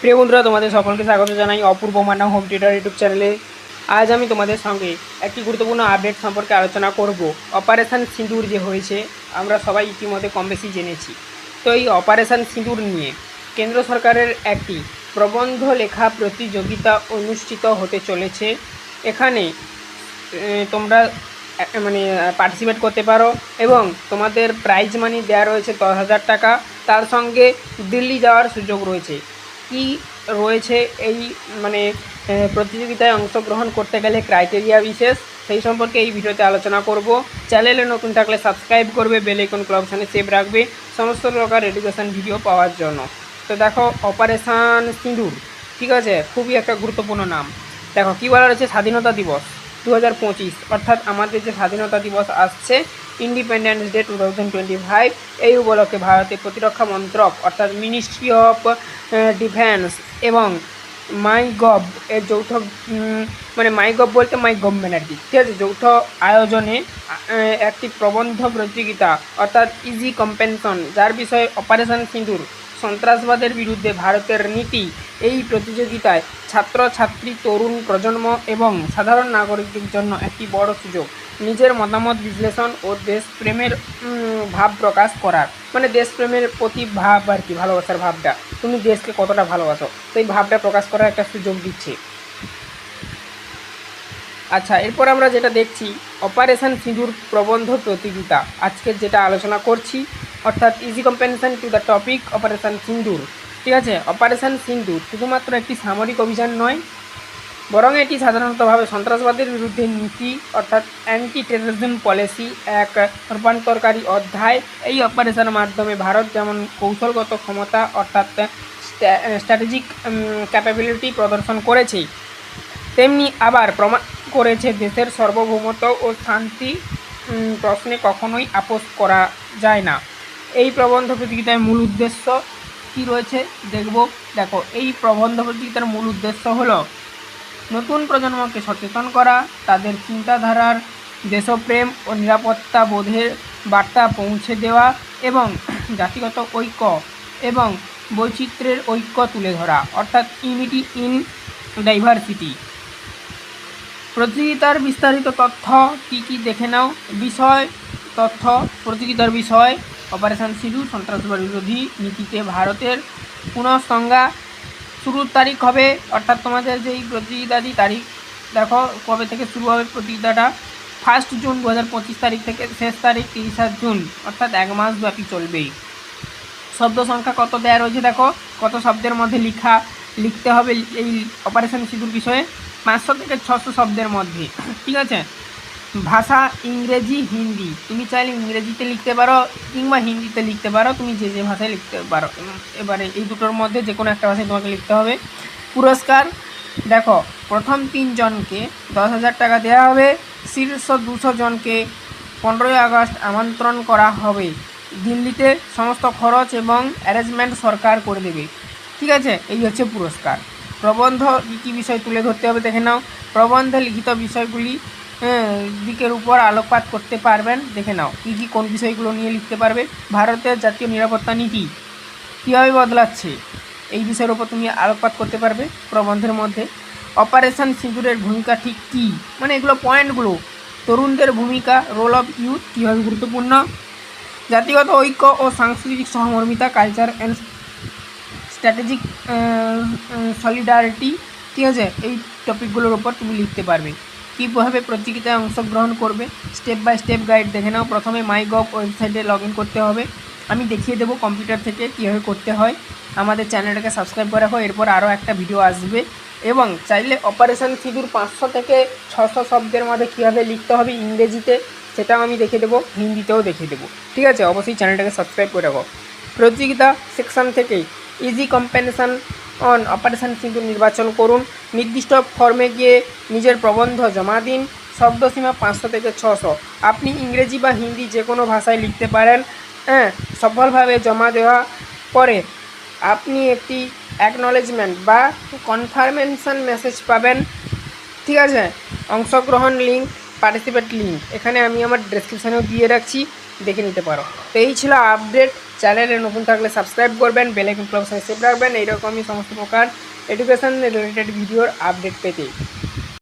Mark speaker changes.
Speaker 1: প্রিয় বন্ধুরা, তোমাদের সকলকে স্বাগত জানাই Apurba Manna home theatre YouTube চ্যানেলে আজ আমি তোমাদের সঙ্গে একটি গুরুত্বপূর্ণ আপডেট সম্পর্কে আলোচনা করব। অপারেশান সিঁদুর যে হয়েছে, আমরা সবাই ইতিমধ্যে কম বেশি জেনেছি। তো এই অপারেশান সিঁদুর নিয়ে কেন্দ্র সরকারের একটি প্রবন্ধ লেখা প্রতিযোগিতা অনুষ্ঠিত হতে চলেছে। এখানে তোমরা মানে পার্টিসিপেট করতে পারো এবং তোমাদের প্রাইজ মানি দেওয়া রয়েছে দশ হাজার টাকা। তার সঙ্গে দিল্লি যাওয়ার সুযোগ রয়েছে। কি রয়েছে এই মানে প্রতিযোগিতায় অংশগ্রহণ করতে গেলে ক্রাইটেরিয়া বিশেষ, সেই সম্পর্কে এই ভিডিওতে আলোচনা করব। চ্যানেলে নতুন থাকলে সাবস্ক্রাইব করবে বেল আইকন ক্লাব অপশানে সেভ রাখবে, সমস্ত প্রকার এডুকেশন ভিডিও পাওয়ার জন্য। তো দেখো অপারেশান সিঁদুর ঠিক আছে? খুবই একটা গুরুত্বপূর্ণ নাম। দেখো, কী বলা রয়েছে? স্বাধীনতা দিবস। দু হাজার পঁচিশ, অর্থাৎ আমাদের যে স্বাধীনতা দিবস আসছে independence day two thousand twenty five এই উপলক্ষে ভারতের প্রতিরক্ষা মন্ত্রক, অর্থাৎ মিনিস্ট্রি অফ ডিফেন্স এবং মাই গভ এর যৌথ মানে মাই গভ বলতে মাই গভর্নমেন্ট আর কি ঠিক আছে, যৌথ আয়োজনে একটি প্রবন্ধ প্রতিযোগিতা, অর্থাৎ ইজি কম্পেনশন যার বিষয়ে অপারেশন সিঁদুর সন্ত্রাসবাদের বিরুদ্ধে ভারতের নীতি, এই প্রতিযোগিতায় ছাত্রছাত্রী তরুণ প্রজন্ম এবং সাধারণ নাগরিকদের জন্য একটি বড় সুযোগ। নিজের মতামত বিশ্লেষণ ও দেশপ্রেমের ভাব প্রকাশ করার। মানে দেশপ্রেমের প্রতি ভাব আর কি, ভালোবাসার ভাবটা। তুমি দেশকে কতটা ভালোবাসো? সেই ভাবটা প্রকাশ করার একটা সুযোগ দিচ্ছে। আচ্ছা এরপর আমরা যেটা দেখছি অপারেশন সিঁদুর প্রবন্ধ প্রতিযোগিতা। আজকে যেটা আলোচনা করছি অর্থাৎ easy compensation to the topic operation Sindoor ঠিক আছে? অপারেশান সিন্দুর শুধুমাত্র একটি সামরিক অভিযান নয়, বরং এটি সাধারণতভাবে সন্ত্রাসবাদের বিরুদ্ধে নীতি, অর্থাৎ অ্যান্টি টেররিজম পলিসি এক রূপান্তরকারী অধ্যায়। এই অপারেশনের মাধ্যমে ভারত যেমন কৌশলগত ক্ষমতা, অর্থাৎ স্ট্র্যাটেজিক ক্যাপাবিলিটি প্রদর্শন করেছে, তেমনি আবার প্রমাণ করেছে দেশের সার্বভৌমত্ব ও শান্তি প্রশ্নে কখনোই আপোষ করা যায় না। এই প্রবন্ধ প্রতিযোগিতার মূল উদ্দেশ্য কি রয়েছে দেখব। দেখো, এই প্রবন্ধ প্রতিযোগিতার মূল উদ্দেশ্য হলো নতুন প্রজন্মকে সচেতন করা, তাদের চিন্তাধারার দেশপ্রেম ও নিরাপত্তা বোধের বার্তা পৌঁছে দেওয়া এবং জাতিগত ঐক্য এবং বৈচিত্র্যের ঐক্য তুলে ধরা, অর্থাৎ ইউনিটি ইন ডাইভার্সিটি। প্রতিযোগিতার বিস্তারিত তথ্য কি কি দেখে নাও? বিষয়, তথ্য, প্রতিযোগিতার বিষয় অপারেশন সিঁদুর সন্ত্রাসবাদ বিরোধী নীতিতে ভারতের পুনঃসংজ্ঞা শুরুর তারিখ হবে, অর্থাৎ তোমাদের যেই প্রতিযোগিতাটি তারিখ, দেখো কবে থেকে শুরু হবে প্রতিযোগিতাটা ফার্স্ট জুন দু হাজার পঁচিশ তারিখ থেকে, শেষ তারিখ তিরিশা জুন, অর্থাৎ এক মাস ব্যাপী চলবেই। শব্দ সংখ্যা কত দেয়া রয়েছে দেখো, কত শব্দের মধ্যে লিখা, লিখতে হবে এই অপারেশন সিঁদুর বিষয়ে? পাঁচশো থেকে ছশো শব্দের মধ্যে, ঠিক আছে? ভাষা ইংরেজি, হিন্দি। তুমি চাইলে ইংরেজিতে লিখতে পারো কিংবা হিন্দিতে লিখতে পারো, তুমি যে যে ভাষায় লিখতে পারো। এবারে এই দুটোর মধ্যে যে কোনো একটা ভাষায় তোমাকে লিখতে হবে। পুরস্কার, দেখো, প্রথম তিনজনকে দশ হাজার টাকা দেওয়া হবে। শীর্ষ দুশো জনকে পনেরোই আগস্ট আমন্ত্রণ করা হবে। দিল্লিতে সমস্ত খরচ এবং অ্যারেঞ্জমেন্ট সরকার করে দেবে। ঠিক আছে? এই হচ্ছে পুরস্কার। প্রবন্ধ কী কী বিষয় তুলে ধরতে হবে দেখে নাও। প্রবন্ধে লিখিত বিষয়গুলি দিকের উপর আলোকপাত করতে পারবেন। দেখে নাও, কী কী কোন বিষয়গুলো নিয়ে লিখতে পারবে। ভারতের জাতীয় নিরাপত্তা নীতি কীভাবে বদলাচ্ছে? এই বিষয়ের উপর তুমি আলোকপাত করতে পারবে প্রবন্ধের মধ্যে। অপারেশন সিঁদুরের ভূমিকা ঠিক কী? মানে এগুলো পয়েন্টগুলো। তরুণদের ভূমিকা রোল অফ ইউথ কীভাবে গুরুত্বপূর্ণ? জাতিগত ঐক্য ও সাংস্কৃতিক সহমর্মিতা কালচার অ্যান্ড স্ট্র্যাটেজিক সলিডারিটি ঠিক আছে, এই টপিকগুলোর উপর তুমি লিখতে পারবে। কীভাবে প্রতিযোগিতায় অংশগ্রহণ করবে স্টেপ বাই স্টেপ গাইড দেখে নাও। প্রথমে মাই গভ ওয়েবসাইটে লগ করতে হবে। আমি দেখিয়ে দেবো কম্পিউটার থেকে কীভাবে করতে হয়। আমাদের চ্যানেলটাকে সাবস্ক্রাইব করে রাখো, এরপর আরও একটা ভিডিও আসবে। এবং চাইলে অপারেশন সিঁদুর পাঁচশো থেকে ছশো শব্দের মধ্যে কীভাবে লিখতে হবে ইংরেজিতে, সেটাও আমি দেখিয়ে দেবো, হিন্দিতেও দেখিয়ে দেবো। ঠিক আছে? অবশ্যই চ্যানেলটাকে সাবস্ক্রাইব করে রাখো। প্রতিযোগিতা সেকশন থেকেই ইজি কম্পেনশন অপারেশন কিন্তু নির্বাচন করুন। নির্দিষ্ট ফর্মে গিয়ে নিজের প্রবন্ধ জমা দিন। শব্দসীমা পাঁচশো থেকে ছশো। আপনি ইংরেজি বা হিন্দি যে কোনো ভাষায় লিখতে পারেন। হ্যাঁ সফলভাবে জমা দেওয়া পরে আপনি একটি অ্যাকনলেজমেন্ট বা কনফার্মেশন মেসেজ পাবেন। ঠিক আছে? অংশগ্রহণ লিঙ্ক পার্টিসিপেট লিঙ্ক এখানে আমি আমার ডেসক্রিপশানেও দিয়ে রাখছি। দেখে নিতে পারো। তো এই ছিল আপডেট চ্যানেলে নতুন থাকলে সাবস্ক্রাইব করবেন বেলাইকন ক্লাব সেভ রাখবেন, এইরকমই সমস্ত প্রকার এডুকেশান রিলেটেড ভিডিওর আপডেট পেতে।